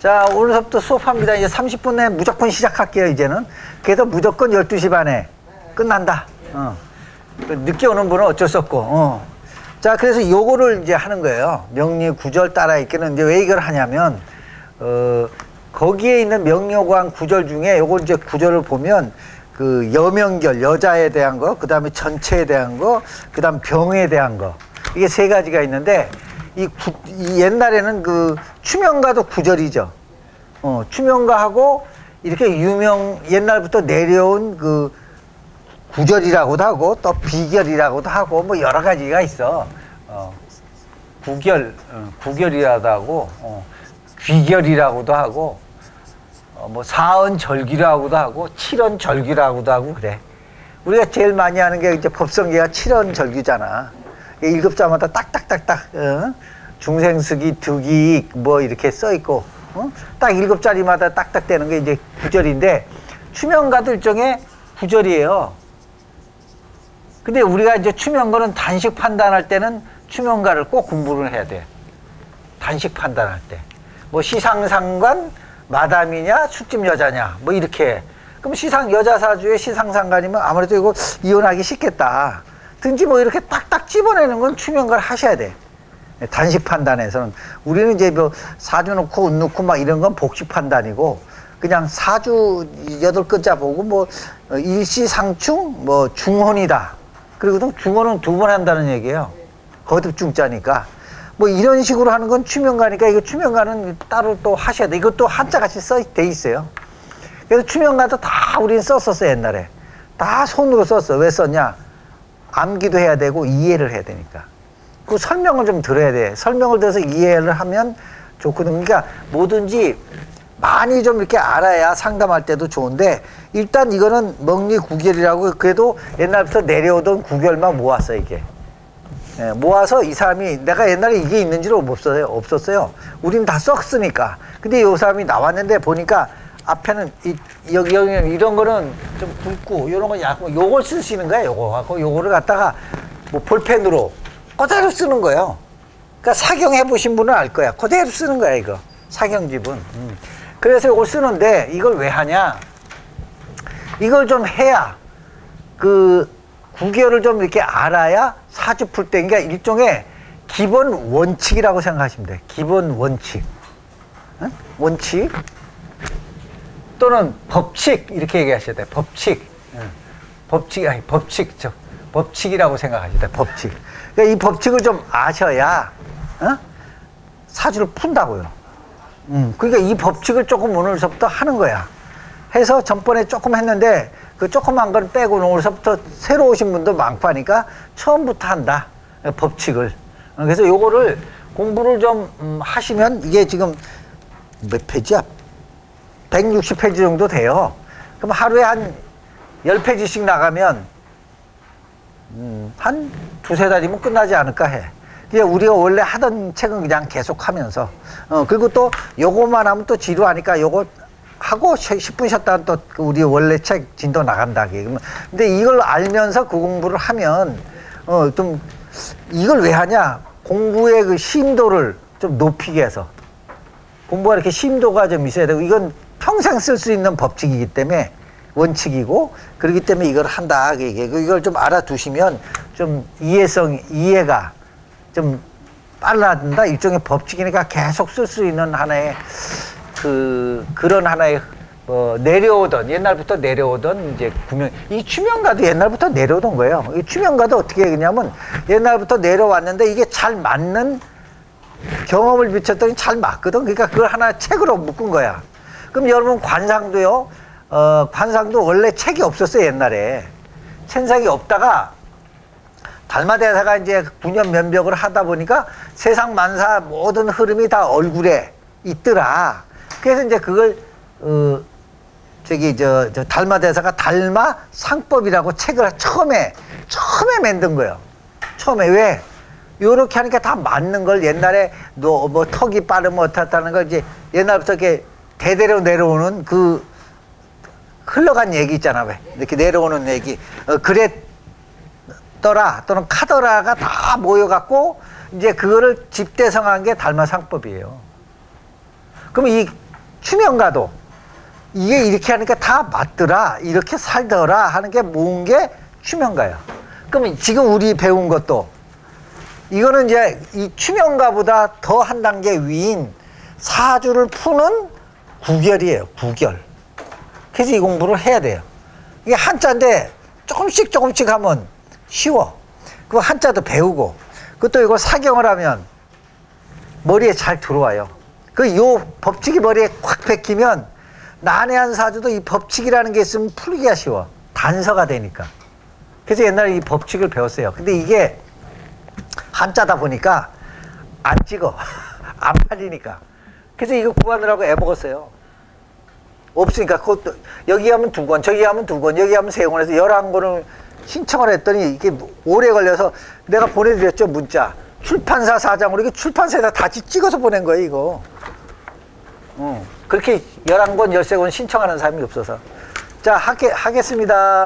자, 오늘부터 수업합니다. 이제 30분 내에 무조건 시작할게요, 이제는. 그래서 무조건 12시 반에 끝난다. 어. 그 늦게 오는 분은 어쩔 수 없고. 어. 자, 그래서 요거를 이제 하는 거예요. 명리 구절 따라 읽기는 이제 왜 이걸 하냐면, 어, 거기에 있는 명료관 구절 중에 요거 이제 구절을 보면 그 여명결, 여자에 대한 거, 그 다음에 전체에 대한 거, 그 다음 병에 대한 거. 이게 세 가지가 있는데, 이, 구, 이 옛날에는 그 추명가도 구절이죠. 어, 추명가하고 이렇게 유명, 옛날부터 내려온 그 구절이라고도 하고 또 비결이라고도 하고 뭐 여러 가지가 있어. 어, 구결, 어, 구결이라도 하고, 어, 귀결이라고도 하고, 어, 뭐 사언절기라고도 하고, 칠언 절기라고도 하고 그래. 우리가 제일 많이 하는 게 이제 법성계가 칠언 절기잖아. 일급자마다 딱딱딱딱, 어? 중생스기, 득이 뭐 이렇게 써 있고, 어? 딱 일곱 자리마다 딱딱 되는 게 이제 구절인데, 추명가도 일종의 구절이에요. 근데 우리가 이제 추명가는 단식 판단할 때는 추명가를 꼭 공부를 해야 돼. 단식 판단할 때. 뭐 시상상관, 마담이냐, 술집 여자냐, 뭐 이렇게. 그럼 시상 여자 사주에 시상상관이면 아무래도 이거 이혼하기 쉽겠다. 든지 뭐 이렇게 딱딱 집어내는 건 추명가를 하셔야 돼. 단식 판단에서는 우리는 이제 뭐 사주 놓고 운 놓고 막 이런 건 복식 판단이고 그냥 사주 여덟 글자 보고 뭐 일시상충 뭐 중혼이다. 그리고 중혼은 두 번 한다는 얘기예요. 거듭 중자니까. 뭐 이런 식으로 하는 건 추명가니까 이거 추명가는 따로 또 하셔야 돼. 이것도 한자같이 써돼 있어요. 그래서 추명가도 다 우리는 썼었어 옛날에. 다 손으로 썼어. 왜 썼냐? 암기도 해야 되고 이해를 해야 되니까. 그 설명을 좀 들어야 돼. 설명을 들어서 이해를 하면 좋거든. 그러니까 뭐든지 많이 좀 이렇게 알아야 상담할 때도 좋은데 일단 이거는 먹리 구결이라고 그래도 옛날부터 내려오던 구결만 모았어 이게. 예, 모아서 이 사람이 내가 옛날에 이게 있는 줄 없었어요. 없었어요. 우린 다 썼으니까. 근데 이 사람이 나왔는데 보니까 앞에는 이, 여기 여기 이런 거는 좀 굵고 이런 건 얇고 요걸 쓰시는 거야. 요거 하고 요거를 갖다가 뭐 볼펜으로 그대로 쓰는 거예요. 그러니까 사경해 보신 분은 알 거야. 그대로 쓰는 거야 이거 사경집은. 음. 그래서 이걸 쓰는데 이걸 왜 하냐? 이걸 좀 해야 그 구결을 좀 이렇게 알아야 사주 풀 때, 그러니까 일종의 기본 원칙이라고 생각하시면 돼. 기본 원칙. 응? 원칙. 또는 법칙, 이렇게 얘기하셔야 돼. 법칙. 응. 법칙, 아니, 법칙, 저, 법칙이라고 생각하셔야 돼. 법칙. 그러니까 이 법칙을 좀 아셔야, 어? 사주를 푼다고요. 음, 그러니까 이 법칙을 조금 오늘서부터 하는 거야. 해서 전번에 조금 했는데 그 조그만 건 빼고 오늘서부터 새로 오신 분도 많고 하니까 처음부터 한다. 법칙을. 어, 그래서 요거를 공부를 좀 음, 하시면 이게 지금 몇 페이지야? 160페이지 정도 돼요. 그럼 하루에 한 10페이지씩 나가면 음, 한 두세 달이면 끝나지 않을까 해. 그냥 우리가 원래 하던 책은 그냥 계속 하면서, 어, 그리고 또 요거만 하면 또 지루하니까 요거 하고 10분 쉬었다가 또 우리 원래 책 진도 나간다. 근데 이걸 알면서 그 공부를 하면, 어, 좀, 이걸 왜 하냐? 공부의 그 심도를 좀 높이기 위해서. 공부가 이렇게 심도가 좀 있어야 되고, 이건 평생 쓸 수 있는 법칙이기 때문에 원칙이고, 그렇기 때문에 이걸 한다. 이걸 좀 알아두시면 좀 이해성, 이해가 좀 빨라진다. 일종의 법칙이니까 계속 쓸 수 있는 하나의 그, 그런 하나의 뭐 내려오던, 옛날부터 내려오던 이제 구명, 이 추명가도 옛날부터 내려오던 거예요. 이 추명가도 어떻게 했냐면 옛날부터 내려왔는데 이게 잘 맞는 경험을 비쳤더니 잘 맞거든. 그러니까 그걸 하나 책으로 묶은 거야. 그럼 여러분 관상도요, 어, 관상도 원래 책이 없었어요, 옛날에. 천상이 없다가 달마대사가 이제 9년 면벽을 하다 보니까 세상 만사 모든 흐름이 다 얼굴에 있더라. 그래서 이제 그걸, 어, 저기, 저, 저 달마대사가 달마 상법이라고 책을 처음에, 처음에 만든 거예요. 처음에 왜? 요렇게 하니까 다 맞는 걸 옛날에 너뭐 턱이 빠르면 어떻다는 걸 이제 옛날부터 이렇게 대대로 내려오는 그 흘러간 얘기 있잖아 왜 이렇게 내려오는 얘기 어, 그랬더라 또는 카더라가 다 모여갖고 이제 그거를 집대성한 게 달마상법이에요. 그럼 이 추명가도 이게 이렇게 하니까 다 맞더라 이렇게 살더라 하는 게 모은 게 추명가예요. 그러면 지금 우리 배운 것도 이거는 이제 이 추명가보다 더 한 단계 위인 사주를 푸는 구결이에요. 구결. 그래서 이 공부를 해야 돼요. 이게 한자인데 조금씩 조금씩 하면 쉬워. 그 한자도 배우고 그것도 이거 사경을 하면 머리에 잘 들어와요. 그 요 법칙이 머리에 꽉 박히면 난해한 사주도 이 법칙이라는 게 있으면 풀기가 쉬워. 단서가 되니까. 그래서 옛날에 이 법칙을 배웠어요. 근데 이게 한자다 보니까 안 찍어. 안 팔리니까. 그래서 이거 구하느라고 애 먹었어요. 없으니까 그것도 여기 하면 두 권, 저기 하면 두 권, 여기 하면 세권 해서 열한 권을 신청을 했더니 이게 오래 걸려서 내가 보내드렸죠 문자 출판사 사장으로 이게 출판사에다 다시 찍어서 보낸 거예요 이거. 어, 그렇게 열한 권, 열세 권 신청하는 사람이 없어서 자 하게, 하겠습니다.